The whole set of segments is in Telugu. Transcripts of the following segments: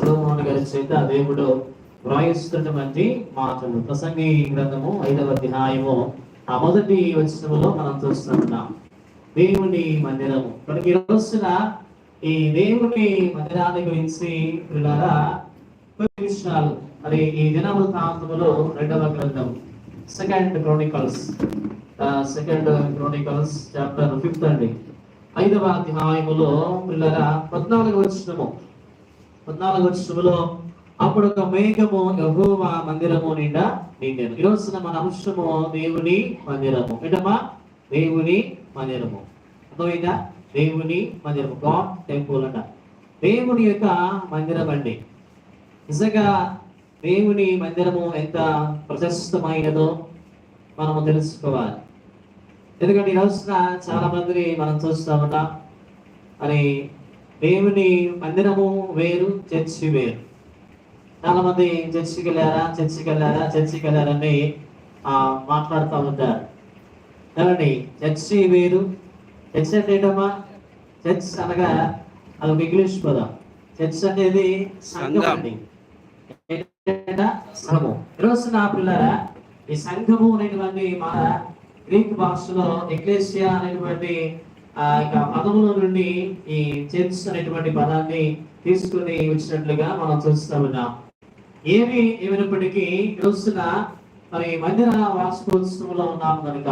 సులభమౌని గారి చేత దేవుడు వ్రాయిస్తున్నటువంటి మాటలు ప్రసంగి గ్రంథము ఐదవ అధ్యాయము. ఆ మొదటి వచనంలో మనం చూస్తున్నాం దేవుని మందిరము. మనకి ఈ రోజున ఈ దేవుని మందిరాన్ని గురించి పిల్లరా కొన్ని విషయాలు. మరి ఈ దినవృత్తాంతములో రెండవ గ్రంథం. Second Chronicles second Chronicles chapter fifth అండి. ఐదవ అధ్యాయములో పిల్లరా పద్నాలుగు వచ్చినము పద్నాలుగు వచ్చినములో అప్పుడు ఒక మేఘము యహోవ మందిరము నిండా నిండాను. ఈరోజున మన అంశము దేవుని మందిరము. ఏంటమ్మా? దేవుని మందిరము. అర్థమైందా? దేవుని మందిరము. గాడ్ టెంపుల్ అంట. దేవుని యొక్క మందిరం అండి. నిజంగా దేవుని మందిరము ఎంత ప్రశస్తమైనదో మనము తెలుసుకోవాలి. ఎందుకంటే ఈ రోజున చాలా మందిని మనం చూస్తూ ఉంటాం. అని దేవుని మందిరము వేరు చర్చి వేరు. చాలా మంది చర్చికి వెళ్ళారా చర్చికి వెళ్ళారా చర్చికి వెళ్ళారని ఆ, మాట్లాడుతూ ఉంటారు. ఏమండి చర్చి వేరు చర్చ్ అంటే ఏంటమ్మా? చర్చ్ అనగా అది ఒక ఇంగ్లీష్ పదం. చర్చ్ అనేది సంఘం. అండి? సంఘము. ఈరోజు నా పిల్లరా ఈ సంఘము అనేటువంటి మన గ్రీక్ భాషలో ఎక్లేసియా అనేటువంటి ఆ యొక్క పదముల నుండి ఈ చర్చ్ అనేటువంటి పదాన్ని తీసుకుని వచ్చినట్లుగా మనం చూస్తూ ఉన్నాం. ఏమి ఏమైనప్పటికీ రోజున మరి మందిర వార్షికోత్సవంలో ఉన్నాం కనుక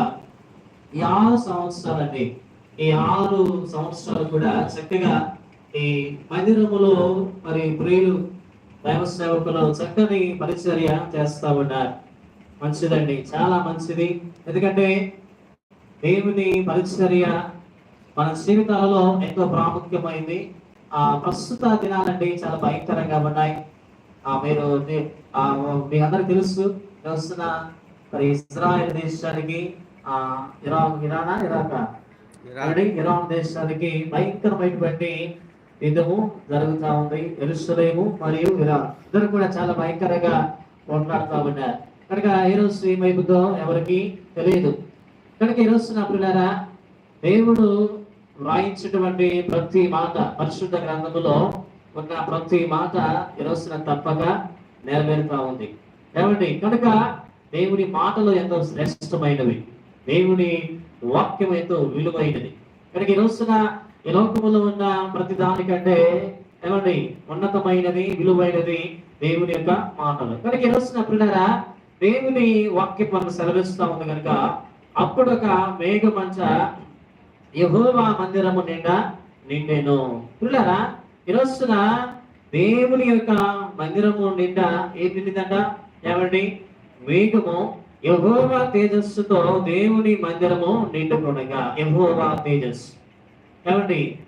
ఈ ఆరు సంవత్సరాలండి. ఈ ఆరు సంవత్సరాలు కూడా చక్కగా ఈ మందిరములో మరి ప్రియులు దైవ సేవకులు చక్కని పరిచర్య చేస్తా ఉన్నారు. మంచిదండి. చాలా మంచిది. ఎందుకంటే దేవుని పరిచర్య మన జీవితాలలో ఎంతో ప్రాముఖ్యమైంది. ఆ ప్రస్తుత దినాలండి చాలా భయంకరంగా ఉన్నాయి. ఆ మీరు మీ అందరికి తెలుసు తెలుస్తున్న మరి ఇజ్రాయెల్ దేశానికి ఆ ఇరాన్ ఇరానా ఇరాకా? ఇరాన్. దేశానికి భయంకరమైనటువంటి యుద్ధము జరుగుతా ఉంది. ఎరుసలేము మరియు ఇరాన్. ఇద్దరు కూడా చాలా భయంకరంగా పోట్లాడుతూ ఉన్నారు. కనుక ఏ రోజు ఏమైపోతుందో ఎవరికి తెలియదు. కనుక ఈ రోజు నా పిల్లరా దేవుడు వ్రాయించినటువంటి ప్రతి మాట పరిశుద్ధ గ్రంథములో ఉన్న ప్రతి మాట ఈరోజున తప్పక నెరవేరుతా ఉంది. ఏమండి? కనుక దేవుని మాటలు ఎంతో శ్రేష్టమైనవి. దేవుని వాక్యం ఎంతో విలువైనది. కనుక ఈ రోజున ఈ లోకములో ఉన్న ప్రతి దానికంటే ఏమండి? ఉన్నతమైనది విలువైనది దేవుని యొక్క మాటలు. కనుక ఈ రోజున పిల్లరా దేవుని వాక్యం మనకు సెలవిస్తూ ఉంది కనుక అప్పుడు ఒక మేఘమంచ యహోవా మందిరము నిండా నిండెను. పిల్లరా ఈరోజున దేవుని యొక్క మందిరము నిండా ఏం నిండిందంట? ఏమండి? మేఘము. యహోవా తేజస్సుతో దేవుని మందిరము నిండుకొనగా యహోవా తేజస్సు. ఏమండి?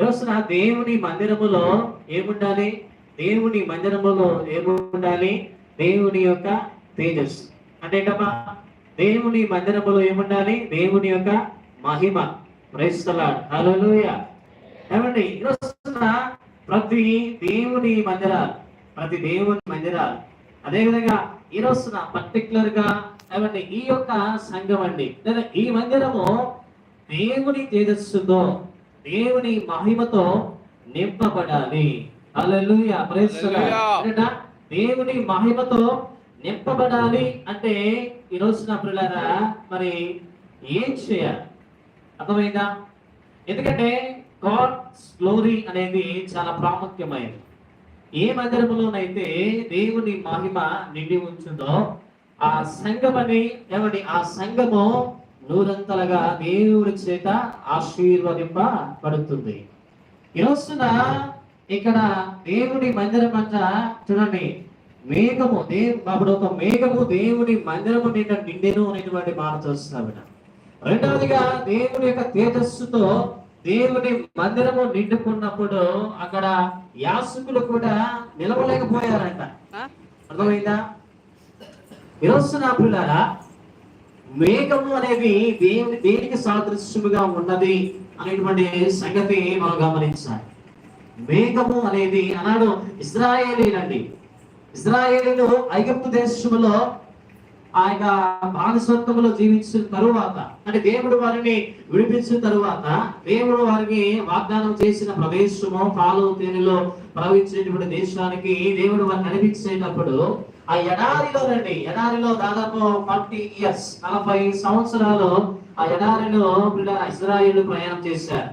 ఈరోజున దేవుని మందిరములో ఏముండాలి? దేవుని మందిరములో ఏముండాలి? దేవుని యొక్క తేజస్సు. అంటే ఏంటమ్మా? దేవుని మందిరములో ఏముండాలి? దేవుని యొక్క మహిమ. ఏమండి ఈ రోజున ప్రతి దేవుని మందిరాలు ప్రతి దేవుని మందిరాలు అదేవిధంగా ఈ రోజున పర్టికులర్గా ఏమండి ఈ యొక్క సంఘం అండి. లేదా ఈ మందిరము దేవుని తేజస్సుతో దేవుని మహిమతో నింపబడాలి? దేవుని మహిమతో నింపబడాలి అంటే ఈ రోజున పిల్లరా మరి ఏం చేయాలి? అర్థమైందా? ఎందుకంటే గాడ్స్ గ్లోరీ అనేది చాలా ప్రాముఖ్యమైనది. ఏ మందిరంలోనైతే దేవుని మహిమ నిండి ఉంచుందో ఆ సంఘమని ఏమండి ఆ సంఘము నూరంతలుగా దేవుడి చేత ఆశీర్వదింపబడుతుంది. ఈ రోజున ఇక్కడ దేవుడి మందిరం అంట చూడండి. మేఘము దేవు అప్పుడు ఒక మేఘము దేవుడి మందిరము నిండా నిండెను అనేటువంటి మాట చూస్తున్నాం రెండవదిగా దేవుని యొక్క తేజస్సుతో దేవుని మందిరము నిండుకున్నప్పుడు అక్కడ యాసుకులు కూడా నిలవలేకపోయారంట. అర్థమైందా? ఈరోజు నా పిల్లరా మేఘము అనేది దేవుని దేనికి సాదృశ్యముగా ఉన్నది అనేటువంటి సంగతి మనం గమనించాలి. మేఘము అనేది అన్నాడు ఇజ్రాయేలీలండి. ఇజ్రాయేలీలు ఐగుప్తు దేశంలో ఆ యొక్క భాగస్వత్వంలో జీవించిన తరువాత అంటే దేవుడు వారిని విడిపించిన తరువాత దేవుడు వారికి వాగ్దానం చేసిన ప్రదేశము పాలు తేనెలో ప్రవహించేటువంటి దేశానికి దేవుడు వారిని నడిపించేటప్పుడు ఆ ఎడారిలోనండి ఎడారిలో దాదాపు ఫార్టీ ఇయర్స్ నలభై సంవత్సరాలు ఆ ఎడారిలో ఇజ్రాయిల్ ఇజ్రాయేల్ ప్రయాణం చేశారు.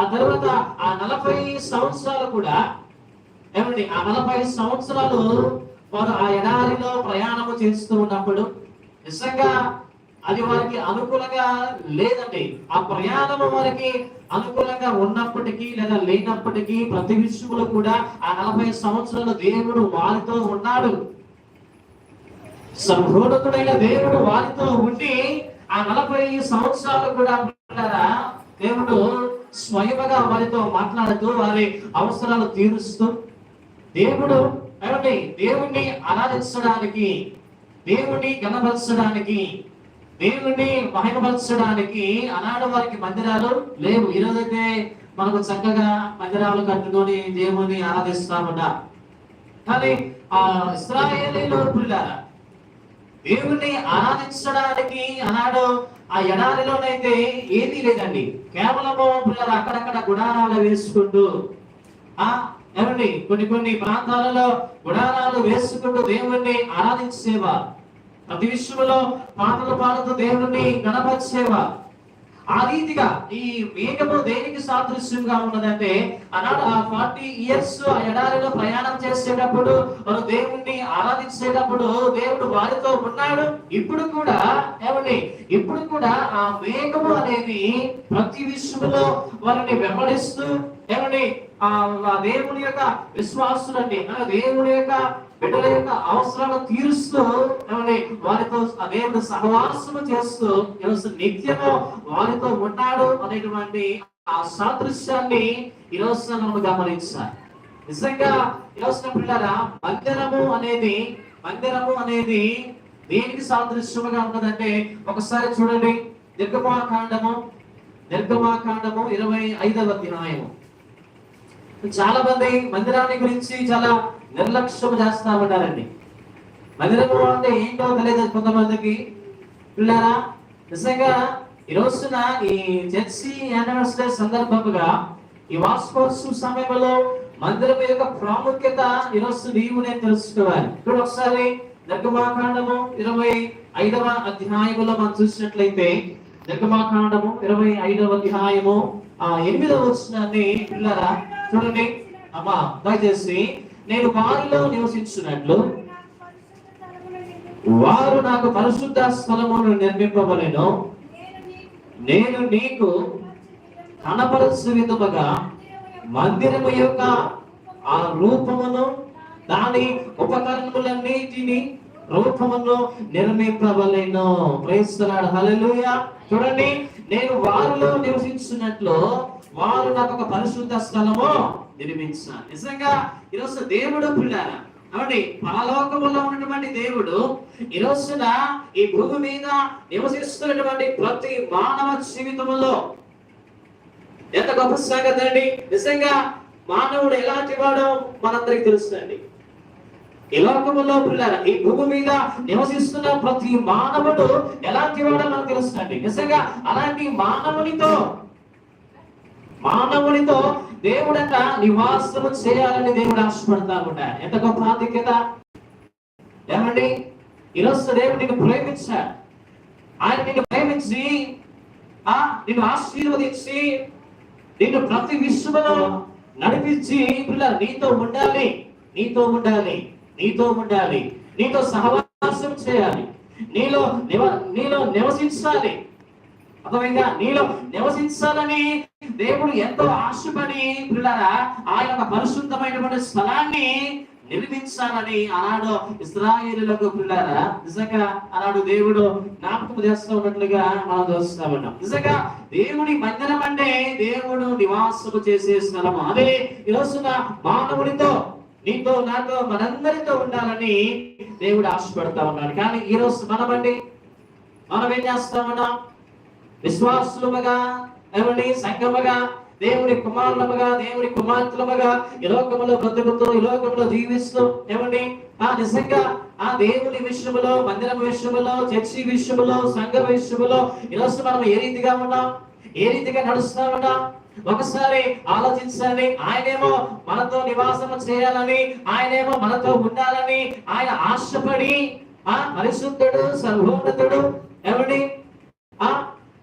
ఆ తర్వాత ఆ నలభై సంవత్సరాలు కూడా ఏమండి? ఆ నలభై సంవత్సరాలు వారు ఆ ఎడారిలో ప్రయాణము చేస్తూ ఉన్నప్పుడు నిజంగా అది వారికి అనుకూలంగా లేదండి. ఆ ప్రయాణము వారికి అనుకూలంగా ఉన్నప్పటికీ లేదా లేనప్పటికీ ప్రతి విషయంలో కూడా ఆ నలభై సంవత్సరాలు దేవుడు వారితో ఉన్నాడు. సంహోడకుడైన దేవుడు వారితో ఉండి ఆ నలభై సంవత్సరాలు కూడా దేవుడు స్వయముగా వారితో మాట్లాడుతూ వారి అవసరాలు తీరుస్తూ దేవుడు కాబట్టి దేవుణ్ణి ఆరాధించడానికి దేవుణ్ణి గణపరచడానికి దేవుణ్ణి మహిమపరచడానికి ఆనాడు వారికి మందిరాలు లేవు. ఈరోజైతే మనకు చక్కగా మందిరాలు కట్టుకొని దేవుణ్ణి ఆరాధిస్తామన్నా కానీ ఆ ఇస్రాయేలీలో పిల్లారా దేవుణ్ణి ఆరాధించడానికి ఆనాడు ఆ ఎడారిలోనైతే ఏదీ లేదండి. కేవలము పిల్లలు అక్కడక్కడ గుడారాలు వేసుకుంటూ ఆ ఏమండి కొన్ని కొన్ని ప్రాంతాలలో గుడారాలు వేసుకుంటూ దేవుణ్ణి ఆరాధించేవారు ప్రతి విషయంలో పాటలు పాడుతూ దేవుణ్ణి గణపరిచేవారు ఆ రీతిగా ఈ మేఘము దేనికి సాదృశ్యంగా ఉన్నదంటే అన్నాడు ఆ ఫార్టీ ఇయర్స్ ఆ ఎడారిలో ప్రయాణం చేసేటప్పుడు వారు దేవుణ్ణి ఆరాధించేటప్పుడు దేవుడు వారితో ఉన్నాడు. ఇప్పుడు కూడా ఏమండి? ఇప్పుడు కూడా ఆ మేఘము అనేది ప్రతి విషయంలో వారిని వెంబడిస్తూ ఏమండి? ఆ దేవుని యొక్క విశ్వాసులండి ఆ దేవుని యొక్క బిడ్డల యొక్క అవసరాలను తీరుస్తూ ఏమండి వారితో అదే దేవుడు సహవాసము చేస్తూ నిత్యము వారితో ఉన్నాడు అనేటువంటి ఆ సాదృశ్యాన్ని ఈరోజు మనం గమనించాలి. నిజంగా ఈరోజు పిల్లరా మందిరము అనేది మందిరము అనేది దేనికి సాదృశ్యముగా ఉన్నదంటే ఒకసారి చూడండి నిర్గమాకాండము నిర్గమాకాండము ఇరవై ఐదవ అధ్యాయము. చాలా మంది మందిరాన్ని గురించి చాలా నిర్లక్ష్యం చేస్తా ఉంటారండి మందిరం అంటే ఏంటో తెలియదు కొంతమందికి. పిల్లారా నిజంగా ఈ రోజున ఈ జెర్సీ యానివర్సరీ సందర్భంగా ఈ వాస్కోత్సవ సమయంలో మందిరం యొక్క ప్రాముఖ్యత ఈ రోజు నీవు నేను తెలుసుకోవాలి. ఇప్పుడు ఒకసారి నిర్గమాకాండము ఇరవై ఐదవ అధ్యాయములో మనం చూసినట్లయితే నిర్గమాకాండము ఇరవై ఐదవ అధ్యాయము ఆ ఎనిమిదవ వచనాన్ని పిల్లరా చూడండి. అమ్మా దయచేసి నేను వారిలో నివసించినట్లు వారు నాకు పరిశుద్ధ స్థలమును నిర్మింపవలను నేను నీకు కనపరచు విధముగా మందిరము యొక్క ఆ రూపమును దాని ఉపకరణములన్నిటిని రూపమును నిర్మింపవలెను ప్రేస్తున్నాడు హలలుయ చూడండి నేను వారిలో నివసించినట్లు వారు నాకు ఒక పరిశుద్ధ స్థలము నిర్మించారు నిజంగా ఈరోజు దేవుడు పిల్లారా కాబట్టి పరలోకములో ఉన్నటువంటి దేవుడు ఈ రోజున ఈ భూమి మీద నివసిస్తున్నటువంటి ప్రతి మానవ జీవితంలో ఎంత గొప్ప సంగతి అండి? నిజంగా మానవుడు ఎలాంటి వాడో మనందరికి తెలుస్తుంది ఈ లోకములో పిల్లల ఈ భూమి మీద నివసిస్తున్న ప్రతి మానవుడు ఎలాంటి వాడో మనకు తెలుస్తుంది నిజంగా అలాంటి మానవునితో మానవునితో దేవుడంట నివాసము చేయాలని దేవుడు ఆశపడతా ఉంటాడు. ఎంత గొప్ప ఆధిక్యత? ఏమండి? ఈరోజు దేవుడు నిన్ను ప్రేమించాడు. ఆయన నిన్ను ప్రేమించి ఆ నిన్ను ఆశీర్వదించి నిన్ను ప్రతి విశ్వలో నడిపించి పిల్లలు నీతో ఉండాలి నీతో ఉండాలి నీతో ఉండాలి నీతో సహవాసం చేయాలి నీలో నివ నీలో నివసించాలి అర్థమైందా? నీలో నివసించాలని దేవుడు ఎంతో ఆశపడి పిల్లరా ఆ యొక్క పరిశుద్ధమైనటువంటి స్థలాన్ని నిర్మించాలని ఆనాడు ఇస్రాయేలులకు పిల్లారా. నిజంగా ఆనాడు దేవుడు జ్ఞాపకం చేస్తూ ఉన్నట్లుగా మనం చూస్తా ఉన్నాం నిజంగా దేవుడి మందిరం అంటే దేవుడు నివాసము చేసే స్థలం. అదే ఈ రోజున మానవుడితో నీతో నాతో మనందరితో ఉండాలని దేవుడు ఆశపడతా ఉన్నాడు. కానీ ఈ రోజు మనమండి మనం ఏం చేస్తా ఉన్నాం? విశ్వాసులుగా ఏమండి సంఘముగా దేవుని కుమారులముగా దేవుని కుమార్తెలముగా ఈ లోకములో బ్రతుకుతూ ఈ లోకములో జీవిస్తూ ఏమండి? ఆ నిజంగా ఆ దేవుని విషయములో మందిరం విషయములో చర్చి విషయములో సంఘ విషయములో ఈరోజు మనం ఏ రీతిగా ఉన్నాం? ఏ రీతిగా నడుస్తున్నామన్నా ఒకసారి ఆలోచించాలి. ఆయనేమో మనతో నివాసము చేయాలని ఆయనేమో మనతో ఉండాలని ఆయన ఆశపడి ఆ పరిశుద్ధుడు సర్వోన్నతుడు ఏమండి? ఆ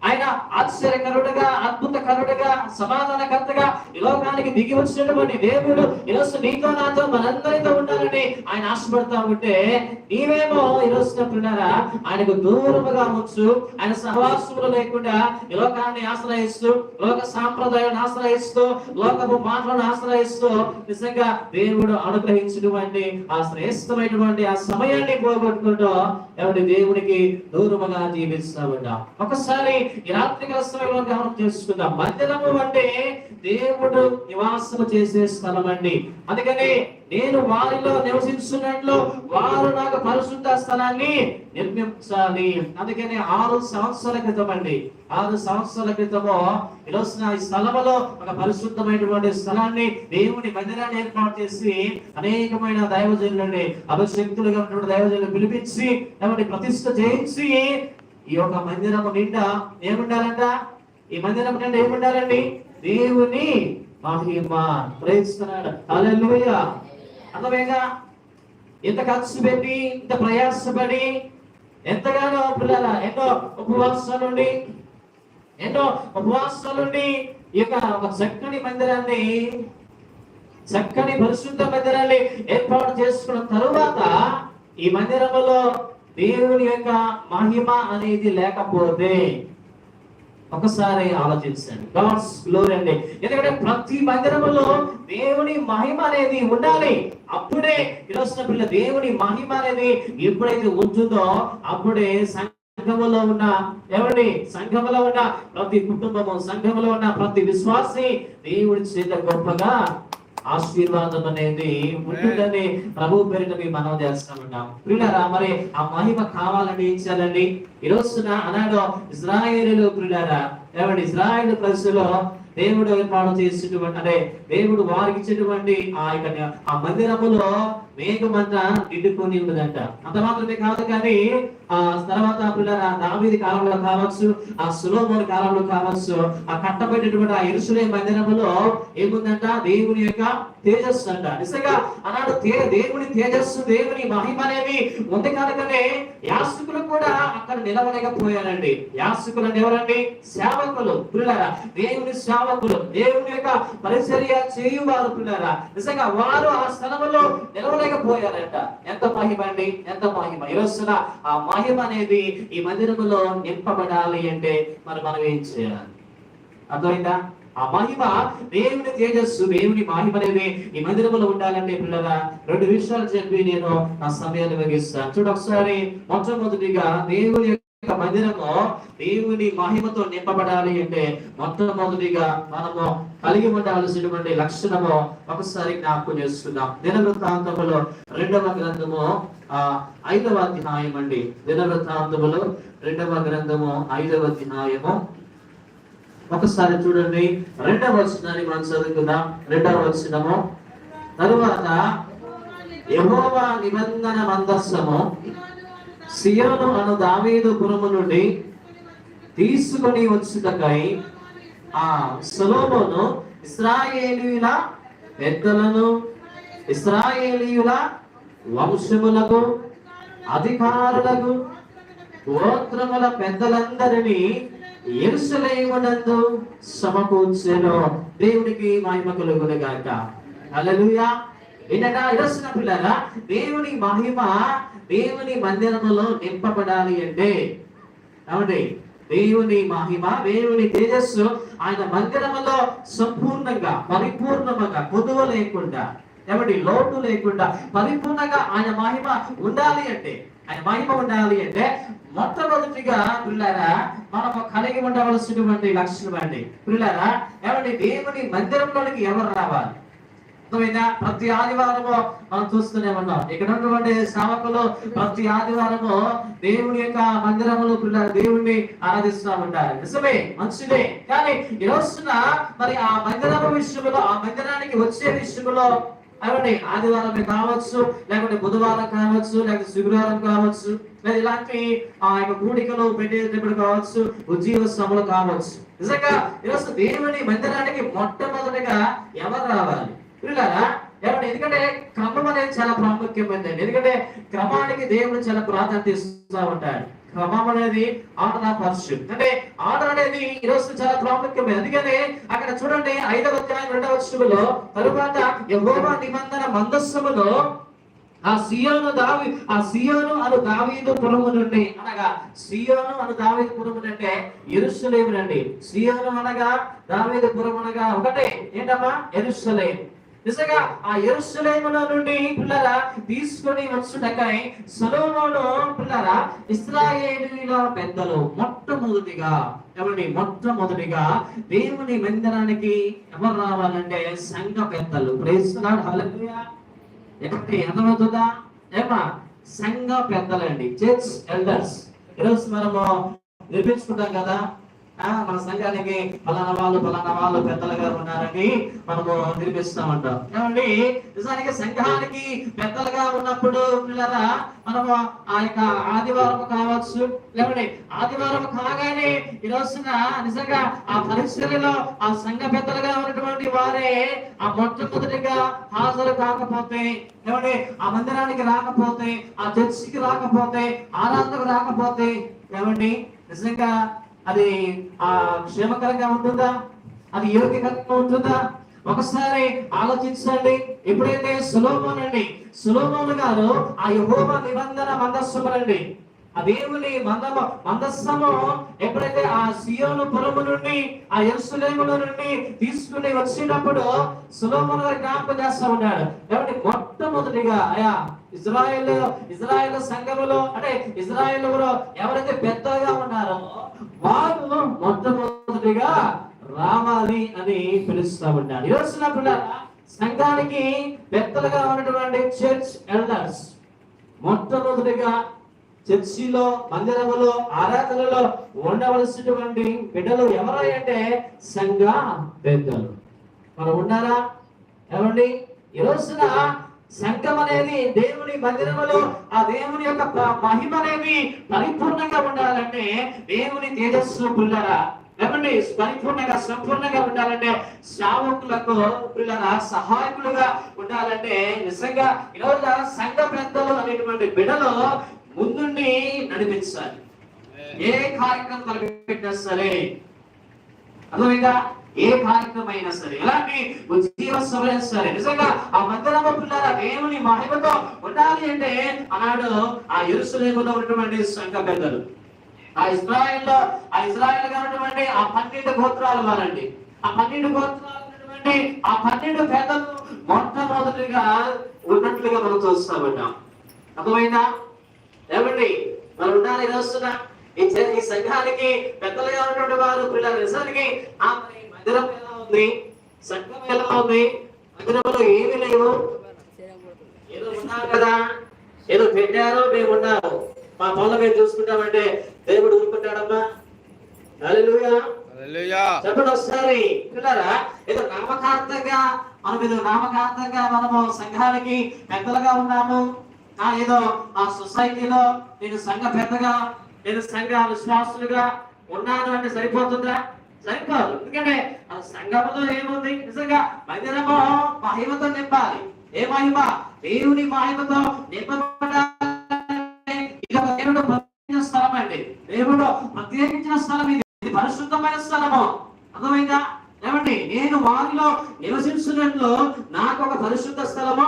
ఆయన ఆశ్చర్యకరుడుగా అద్భుతకరుడుగా సమాధానకర్తగా ఈ లోకానికి దిగి వచ్చినటువంటి దేవుడు ఈరోజు నీతో నాతో మనందరితో ఉండాలని ఆయన ఆశపడతా ఉంటే నీవేమో ఈరోజు చెప్తున్నారా? ఆయనకు దూరముగా వచ్చు ఆయన సహవాసములు లేకుండా ఈ లోకాన్ని ఆశ్రయిస్తూ లోక సాంప్రదాయాన్ని ఆశ్రయిస్తూ లోకపు మాటలను ఆశ్రయిస్తూ నిజంగా దేవుడు అనుగ్రహించినటువంటి ఆ శ్రేష్టమైనటువంటి ఆ సమయాన్ని పోగొట్టుకుంటూ ఎవరి దేవునికి దూరముగా జీవిస్తా ఉంటాం ఒకసారి ఈ రాత్రి సమయంలో గమనం చేసుకుందాం మందిరము అంటే దేవుడు నివాసము చేసే స్థలం అండి. అందుకని నేను వారిలో నివసిస్తున్నట్లు వారు నాకు పరిశుద్ధ స్థలాన్ని నిర్మించాలి. అందుకని ఆరు సంవత్సరాల క్రితం అండి. ఆరు సంవత్సరాల క్రితము ఈరోజు ఈ స్థలములో ఒక పరిశుద్ధమైనటువంటి స్థలాన్ని దేవుని మందిరాన్ని ఏర్పాటు చేసి అనేకమైన దైవజనులని అభిషక్తులుగా ఉన్నటువంటి దైవజనులు పిలిపించి ప్రతిష్ట ప్రతిష్ఠ చేయించి ఈ యొక్క మందిరము నిండా ఏముండాలంట? ఈ మందిరం నిండా ఏముండాలండి? దేవుని మహిమ. ప్రేస్తున్నాడు అలెలుయ అర్థమేగా ఇంత ఖర్చు పెట్టి ఇంత ప్రయాసపడి ఎంతగానో పిల్లల ఎన్నో ఉపవాసాలుండి ఎన్నో ఉపవాసాలుండి ఈ యొక్క ఒక చక్కని మందిరాన్ని చక్కని పరిశుద్ధ మందిరాన్ని ఏర్పాటు చేసుకున్న తరువాత ఈ మందిరంలో దేవుని యొక్క మహిమ అనేది లేకపోతే ఒకసారి ఆలోచించండి. గాడ్స్ గ్లోరీ అండి. ఎందుకంటే ప్రతి మందిరములో దేవుని మహిమ అనేది ఉండాలి. అప్పుడే పిలుస్తున్న పిల్ల దేవుని మహిమ అనేది ఎప్పుడైతే ఉంటుందో అప్పుడే సంఘములో ఉన్న ఎవరి సంఘములో ఉన్న ప్రతి కుటుంబము సంఘములో ఉన్న ప్రతి విశ్వాసి దేవుడి చేత గొప్పగా ఆశీర్వాదం అనేది ఉంటుందని ప్రభు పేరిట మేము మనం చేస్తామన్నాం ప్రియులారా మరి ఆ మహిమ కావాలని ఏం చేయాలండి ఈ రోజున అనాడు ఇజ్రాయేలు ప్రియులారా ఇజ్రాయేల్ ప్రజలో దేవుడు ఏర్పాటు చేసినటువంటి అంటే దేవుడు వారికి ఇచ్చినటువంటి ఆ యొక్క ఆ మందిరములో మేఘమంతా నిండుకొని ఉన్నదంట. అంత మాత్రమే కాదు కానీ ఆ తర్వాత దావీది కాలంలో కావచ్చు ఆ సులోమోని కాలంలో కావచ్చు ఆ కట్టబడినటువంటి ఆ ఇరుసులే మందిరములో ఏముందంట? దేవుని యొక్క తేజస్సు అంట. నిజంగా అన్నాడు తే దేవుని తేజస్సు దేవుని మహిమ అనేది ఉంది కనుకనే యాసుకులు కూడా అక్కడ నిలవలేకపోయారండి. యాసుకులు అంటే ఎవరండి? సేవకులు. పిల్లరా దేవుని సేవకులు దేవుని యొక్క పరిచర్య చేయువారు పిల్లరా నిజంగా వారు ఆ స్థలంలో నిలవలేకపోయారట. ఎంత మహిమ అండి ఎంత మహిమ. ఈరోజున ఆ మహిమ అనేది ఈ మందిరములో నింపబడాలి అంటే మరి మనం ఏం చేయాలి? అర్థమైందా? ఆ మహిమ దేవుని తేజస్సు దేవుని మహిమ అనేది ఈ మందిరంలో ఉండాలంటే పిల్లగా రెండు విషయాలు చెప్పి నేను నా సమయాన్ని ముగిస్తాను చూడు ఒకసారి మొట్టమొదటిగా దేవుని మందిరము దేవుని మహిమతో నింపబడాలి అంటే మొట్టమొదటిగా మనము కలిగి ఉండాల్సినటువంటి లక్షణము ఒకసారి జ్ఞాపకం చేసుకుందాం. దినవృత్తాంతములో రెండవ గ్రంథము ఆ ఐదవ అధ్యాయం అండి. దినవృత్తాంతములో రెండవ గ్రంథము ఐదవ అధ్యాయము. ఒకసారి చూడండి. రెండవ వచనాన్ని మనం చదువుకుందాం. రెండవ వచనము. తరువాత యహోవా నిబంధన మందస్సము. సియోను అను దావీదు గురము నుండి తీసుకొని వచ్చుటకై ఆ సులోమును ఇస్రాయేలీయుల పెద్దలను ఇస్రాయేలీయుల వంశములకు అధికారులకు గోత్రముల పెద్దలందరినీ ఎరుసలేమునందు సమకూర్చెను. దేవునికి మహిమ కలుగును గాక. అలలుయా ఏంటంటే ఇరసిన పిల్లల దేవుని మహిమ దేవుని మందిరములో నింపబడాలి అంటే కాబట్టి దేవుని మహిమ దేవుని తేజస్సు ఆయన మందిరములో సంపూర్ణంగా పరిపూర్ణముగా కొదువ లేకుండా ఏమండి? లోటు లేకుండా పరిపూర్ణంగా ఆయన మహిమ ఉండాలి అంటే ఆయన మహిమ ఉండాలి అంటే మొట్టమొదటిగా పిల్లరా మనము కలిగి ఉండవలసినటువంటి లక్షణం అండి. పిల్లరా ఏమండి? దేవుని మందిరంలోనికి ఎవరు రావాలి? ప్రతి ఆదివారము మనం చూస్తూనే ఉన్నాం. ఇక్కడ ఉన్నటువంటి సేవకులు ప్రతి ఆదివారము దేవుని యొక్క మందిరములు పిల్లలు దేవుణ్ణి ఆరాధిస్తూ ఉంటారు. నిజమే మంచిదే. కానీ ఈ రోజున మరి ఆ మందిరము విషయంలో ఆ మందిరానికి వచ్చే విషయంలో అవండి ఆదివారం కావచ్చు లేకుంటే బుధవారం కావచ్చు లేకపోతే శుక్రవారం కావచ్చు లేదా ఇలాంటి ఆ యొక్క కూడికలు పెట్టేటప్పుడు కావచ్చు ఉద్యోగ శ్రమలు కావచ్చు. నిజంగా ఈరోజు దేవుని మందిరానికి మొట్టమొదటిగా ఎవరు రావాలి? పిల్లరా ఏమంటే ఎందుకంటే క్రమం అనేది చాలా ప్రాముఖ్యమైనది. ఎందుకంటే క్రమానికి దేవుడు చాలా ప్రాధాన్యత ఇస్తూ ఉంటాడు. క్రమం అనేది ఆర్డర్ ఆఫ్ వర్షిప్ అంటే ఆర్డర్ అనేది ఈ రోజు చాలా ప్రాముఖ్యమైనది. అందుకనే అక్కడ చూడండి ఐదవ అధ్యాయం రెండవ వచనంలో తరువాత యహోవా నిబంధన మందస్సులో ఆ సియోను దావి ఆ సియోను అను దావీదు పురము నుండి అనగా సియోను అను దావీదు పురము అంటే ఎరుసలేము నుండి. సియోను అనగా దావీదు పురం అనగా ఒకటే. ఏంటమ్మా? ఎరుసలేము. నిజంగా ఆ ఎరుసలేములో నుండి పిల్లరా తీసుకొని వచ్చుటకై సొలొమోను పిల్లరా ఇస్రాయేలీల పెద్దలు మొట్టమొదటిగా ఎవరి మొట్టమొదటిగా దేవుని మందిరానికి ఎవరు రావాలంటే సంఘ పెద్దలు. ప్రేస్తున్నాడు హల్లెలూయా ఎక్కడికి అర్థమవుతుందా ఏమా? సంఘ పెద్దలండి చర్చ్ ఎల్డర్స్ ఈరోజు మనము నిర్మించుకుంటాం కదా? మన సంఘానికి ఫలానా వాళ్ళు ఫలానా వాళ్ళు పెద్దలుగా ఉన్నారని మనము నిర్మిస్తామంటాం ఏమండి? నిజానికి సంఘానికి పెద్దలుగా ఉన్నప్పుడు పిల్లరా మనము ఆ యొక్క ఆదివారం కావచ్చు లేదండి ఆదివారం కాగానే ఈ రోజున నిజంగా ఆ పరిస్థితులలో ఆ సంఘ పెద్దలుగా ఉన్నటువంటి వారే ఆ మొట్టమొదటిగా హాజరు కాకపోతే ఏమండి ఆ మందిరానికి రాకపోతే ఆ చర్చికి రాకపోతే ఆరాధనకు రాకపోతే ఏమండి నిజంగా అది ఆ క్షేమకరంగా ఉంటుందా? అది యోగ్యకరంగా ఉంటుందా? ఒకసారి ఆలోచించండి. ఎప్పుడైతే సులోమోన్ అండి సులోమోన్ గారు ఆ యహోమ నిబంధన మందస్సుమరండి ఆ దేవుని మందమ మందస్సము ఎప్పుడైతే ఆ సియోను పురము నుండి ఆ ఎరుసలేముల నుండి తీసుకుని వచ్చినప్పుడు సులోమోన్ గారు జ్ఞాపకం చేస్తా ఉన్నాడు. కాబట్టి మొట్టమొదటిగా అయా ఇజ్రాయెల్ ఇజ్రాయెల్ సంఘములో అంటే ఇజ్రాయెల్ ఎవరైతే పెద్దగా ఉన్నారో వాళ్ళు మొట్టమొదటిగా రావాలి అని పిలుస్తా ఉన్నారు. ఈరోజు పిల్లల సంఘానికి పెద్దలుగా ఉన్నటువంటి చర్చ్ ఎల్డర్స్ మొట్టమొదటిగా చర్చిలో మందిరములో ఆరాధనలో ఉండవలసినటువంటి బిడ్డలు ఎవరై అంటే సంఘ పెద్దలు. మనం ఉన్నారా? ఏమండి ఈ రోజున సంఘం అనేది దేవుని మందిరములో ఆ దేవుని యొక్క మహిమ అనేది పరిపూర్ణంగా ఉండాలంటే దేవుని తేజస్సు పిల్లరా. ఏమండి? పరిపూర్ణంగా సంపూర్ణంగా ఉండాలంటే శ్రావకులకు పిల్లల సహాయకులుగా ఉండాలంటే నిజంగా ఈరోజు సంఘ పెద్దలు అనేటువంటి బిడలు ముందుండి నడిపించాలి. ఏ కార్యక్రమం తలపెట్టినా సరే. అర్థమైందా? ఏ కార్యక్రమం సరే. ఎలాంటి ఉద్యోగ సభలైనా సరే. నిజంగా ఆ మందిరము పిల్లల దేవుని మహిమతో ఉండాలి అంటే ఆనాడు ఆ ఎరుసలేములో ఉన్నటువంటి సంఘ పెద్దలు ఆ ఇజ్రాయెల్లో ఆ ఇజ్రాయెల్గా ఉన్నటువంటి ఆ పన్నెండు గోత్రాలు వారండి ఆ పన్నెండు గోత్రాలు ఉన్నటువంటి ఆ పన్నెండు పెద్దలు మొట్టమొదటిగా ఉన్నట్లుగా మనం చూస్తామంటాం అర్థమైందా? ఏమండి? మనం ఉండాలి వస్తున్నా ఈ సంఘానికి పెద్దలుగా ఉన్నటువంటి వారు పిల్లలు నిజానికి ఆ మందిరం ఎలా ఉంది? సంఘం ఎలా ఉంది? మందిరంలో ఏమీ లేవు. ఏదో ఉన్నాం కదా. ఏదో పెట్టారో మేము ఉన్నాము. మా పనులు మేము చూసుకుంటామంటే దేవుడు ఊరుకుంటాడమ్మా. చెప్పండి ఒకసారి. పిల్లరా ఏదో నామకార్థంగా మనం ఏదో నామకార్థంగా మనము సంఘానికి పెద్దలుగా ఉన్నాము. ఆ ఏదో ఆ సొసైటీలో నేను సంఘ పెద్దగా నేను సంఘ విశ్వాసులుగా ఉన్నాను అంటే సరిపోతుందా? సరిపోదు ఎందుకంటే ఆ సంఘములో ఏముంది? నిజంగా మందిరము మహిమతో నింపాలి. ఏ మహిమ? దేవుని మహిమతో నింపబడాలి ఇది దేవుడు ప్రత్యేకించిన స్థలం అండి. దేవుడు ప్రత్యేకించిన స్థలం ఇది. ఇది పరిశుద్ధమైన స్థలము. అర్థమైందా? ఏమండి? నేను వారిలో నివసించినట్లు నాకు ఒక పరిశుద్ధ స్థలము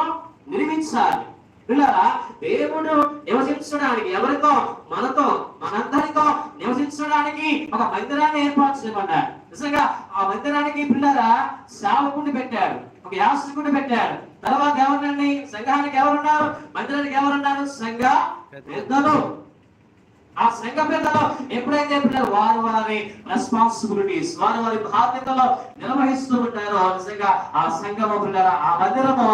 నిర్మించాలి. పిల్లరా దేవుడు నివసించడానికి ఎవరితో? మనతో మనందరితో నివసించడానికి ఒక మందిరాన్ని ఏర్పాటు చేయమన్నాడు నిజంగా ఆ మందిరానికి పిల్లరా సేవకుడిని పెట్టాడు ఒక యాసకుడిని పెట్టాడు. తర్వాత ఎవరినండి? సంఘానికి ఎవరున్నారు? మందిరానికి ఎవరున్నారు? సంఘ పెద్దలు. ఆ సంఘ పెద్దలు ఎప్పుడైతే పిల్లలు వారి వారి రెస్పాన్సిబిలిటీస్ వారి వారి బాధ్యతలు నిర్వహిస్తూ ఉంటారో నిజంగా ఆ సంఘము పిల్లల ఆ మందిరము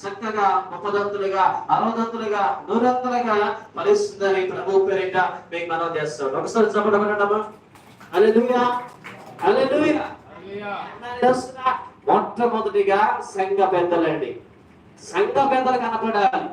చక్కగా ముప్పదంతులుగా అరవదంతులుగా నూరంతులుగా ఫలిస్తుందని ప్రభు పేరిట మీకు మనం చేస్తాం ఒకసారి చెప్పడం అలెలుయా అలెలుయా మొట్టమొదటిగా సంఘ పెద్దలండి సంఘ పెద్దలు కనపడాలి.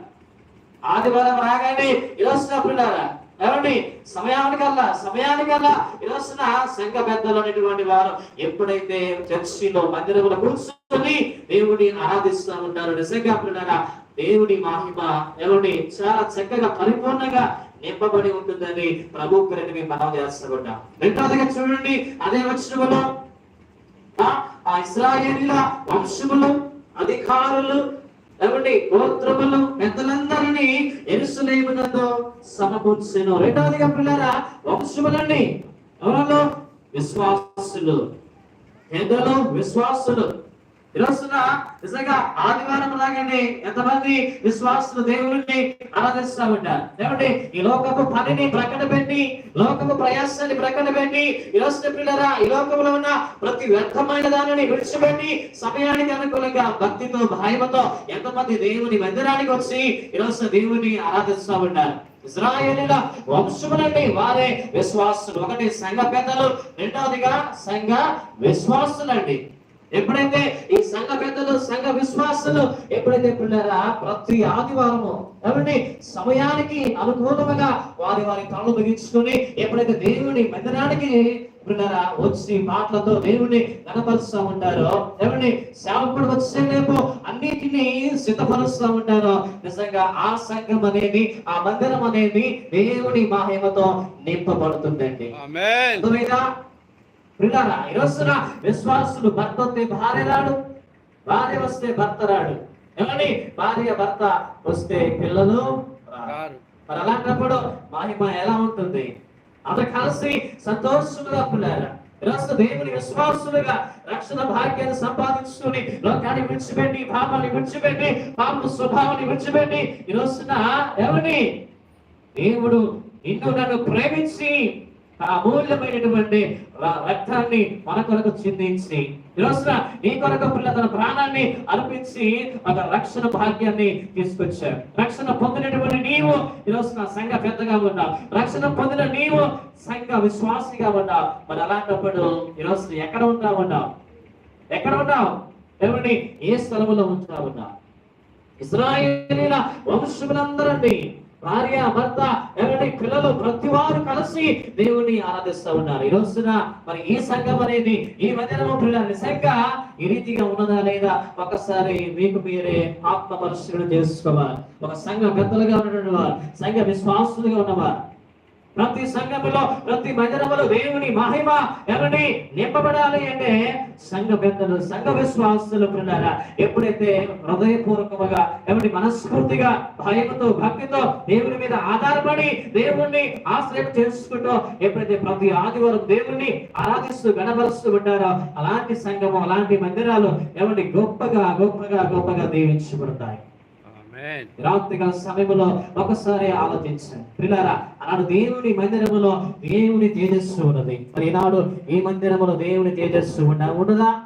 ఆదివారం రాగానే ఇలొస్తున్న పిల్లారా ఏమండి సమయానికల్లా సమయానికల్లా. ఈరోజున సంఘ పెద్దలు అనేటువంటి వారు ఎప్పుడైతే చర్చిలో మందిరంలో కూర్చొని దేవుడిని ఆరాధిస్తూ ఉంటారు నిజంగా పిల్లరా దేవుడి మహిమ ఏమండి చాలా చక్కగా పరిపూర్ణంగా నింపబడి ఉంటుందని ప్రభు పేరుని మేము మనం చేస్తాం రెండవదిగా చూడండి అదే వచ్చినలో ఆ ఇస్రాయేలీల వంశములు అధికారులు ఏమండి గోత్రములు పెద్దలందరినీ ఎరుసలేమునందు సమకూర్చెను. రెండవదిగా పిల్లరా వంశములండి ఎవరలో? విశ్వాసులు. పెద్దలు విశ్వాసులు. ఈరోజున నిజంగా ఆదివారం లాగానే ఎంతమంది విశ్వాసులు దేవుడిని ఆరాధిస్తా ఉంటారు. ఏమండి? ఈ లోకపు పనిని ప్రకట పెట్టి లోకపు ప్రయాసాన్ని ప్రకట పెట్టి ఈ రోజున పిల్లరా ఈ లోకంలో ఉన్న ప్రతి వ్యర్థమైన దానిని విడిచిపెట్టి సమయానికి అనుకూలంగా భక్తితో భయమతో ఎంతమంది దేవుని మందిరానికి వచ్చి ఈ రోజున దేవుని ఆరాధిస్తా ఉంటారు. ఇజ్రాయేలీల వంశములండి వారే విశ్వాసులు. ఒకటి సంఘ పెద్దలు రెండవదిగా సంఘ విశ్వాసులండి. ఎప్పుడైతే ఈ సంఘ పెద్దలు సంఘ విశ్వాసులు ఎప్పుడైతే పిల్లరా ప్రతి ఆదివారము ఏమండి సమయానికి అనుకూలముగా వారి వారి పనులు ముగించుకొని ఎప్పుడైతే దేవుని మందిరానికి పిల్లరా వచ్చి మాటలతో దేవుని కనపరుస్తూ ఉంటారో ఏమండి సేవకుడు వచ్చేలేపు అన్నిటినీ సిద్ధపరుస్తూ ఉంటారో నిజంగా ఆ సంఘం అనేది ఆ మందిరం అనేది దేవుని మహిమతో నింపబడుతుందండి. పిల్లరా ఈరోజున విశ్వాసులు భర్త వస్తే భార్య రాడు భార్య వస్తే భర్త రాడు. ఏమండి భార్య భర్త వస్తే పిల్లలు. మరి అలాంటప్పుడు మహిమ ఎలా ఉంటుంది? అంత కలిసి సంతోషముగా పిల్లారా. ఈరోజు దేవుని విశ్వాసులుగా రక్షణ భాగ్యాన్ని సంపాదించుకుని లోకాన్ని విడిచిపెట్టి పాపాన్ని విడిచిపెట్టి పాప స్వభావాన్ని విడిచిపెట్టి ఈరోజున ఎవరిని? దేవుడు నిన్ను నన్ను ప్రేమించి ఆ అమూల్యమైనటువంటి రక్తాన్ని మన కొరకు చిందించి ఈరోజున నీ కొరకు పిల్ల తన ప్రాణాన్ని అర్పించి ఒక రక్షణ భాగ్యాన్ని తీసుకొచ్చారు. రక్షణ పొందినటువంటి నీవు ఈరోజున సంఘ పెద్దగా ఉన్నావు. రక్షణ పొందిన నీవు సంఘ విశ్వాసిగా ఉన్నావు. మరి అలాంటప్పుడు ఈరోజు ఎక్కడ ఉంటా ఉన్నావు ఎక్కడ ఉన్నావు ఎవరిని ఏ స్థలంలో ఉంటా ఉన్నావు ఇస్రాయేలీల వంశములందరండి భార్య భర్త ఎవరి పిల్లలు ప్రతి వారు కలిసి దేవుని ఆరాధిస్తూ ఉన్నారు. ఈ రోజున మరి ఈ సంఘం అనేది ఈ మధ్యలో పిల్లలు నిజంగా ఈ రీతిగా ఉన్నదా లేదా ఒకసారి మీకు మీరే ఆత్మ పరిశీలన చేసుకోవాలి. ఒక సంఘ పెద్దలుగా ఉన్నటువంటి వారు సంఘ విశ్వాసులుగా ఉన్నవారు ప్రతి సంఘములో ప్రతి మందిరములో దేవుని మహిమ ఎవరిని నింపబడాలి అంటే సంఘ పెద్దలు సంఘ విశ్వాసులు ఉన్నారా ఎప్పుడైతే హృదయపూర్వకముగా ఎవరి మనస్ఫూర్తిగా భయంతో భక్తితో దేవుని మీద ఆధారపడి దేవుణ్ణి ఆశ్రయం చేసుకుంటూ ఎప్పుడైతే ప్రతి ఆదివారం దేవుణ్ణి ఆరాధిస్తూ గణపరుస్తూ ఉంటారో అలాంటి సంఘము అలాంటి మందిరాలు ఎవరిని గొప్పగా గొప్పగా గొప్పగా దీవించబడతాయి. రాత్రిగా సమయంలో ఒకసారి ఆలోచించండి. పిల్లరా ఆనాడు దేవుని మందిరములో దేవుని తేజస్సు ఉన్నది. మరి ఈనాడు ఈ మందిరములో దేవుని తేజస్సు ఉండ ఉండదా?